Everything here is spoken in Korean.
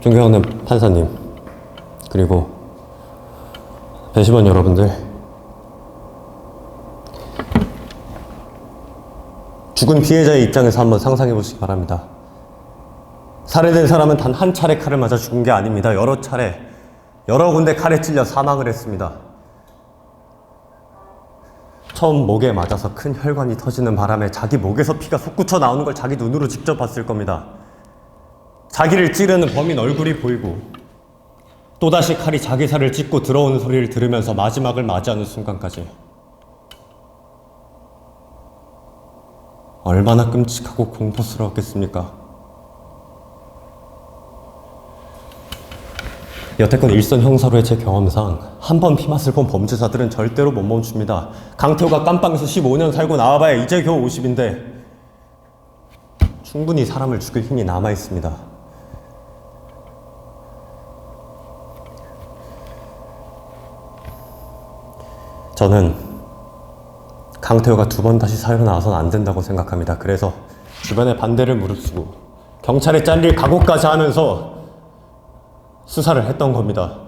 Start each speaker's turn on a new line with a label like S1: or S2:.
S1: 존경하는 판사님, 그리고 배심원 여러분들, 죽은 피해자의 입장에서 한번 상상해 보시기 바랍니다. 살해된 사람은 단 한 차례 칼을 맞아 죽은 게 아닙니다. 여러 차례, 여러 군데 칼에 찔려 사망을 했습니다. 처음 목에 맞아서 큰 혈관이 터지는 바람에 자기 목에서 피가 솟구쳐 나오는 걸 자기 눈으로 직접 봤을 겁니다. 자기를 찌르는 범인 얼굴이 보이고 또다시 칼이 자기 살을 찢고 들어오는 소리를 들으면서 마지막을 맞이하는 순간까지 얼마나 끔찍하고 공포스러웠겠습니까? 여태껏 일선 형사로의 제 경험상 한 번 피맛을 본 범죄자들은 절대로 못 멈춥니다. 강태호가 깜빵에서 15년 살고 나와봐야 이제 겨우 50인데 충분히 사람을 죽일 힘이 남아 있습니다. 저는 강태호가 두 번 다시 사회로 나와서는 안 된다고 생각합니다. 그래서 주변의 반대를 무릅쓰고 경찰에 잘릴 각오까지 하면서 수사를 했던 겁니다.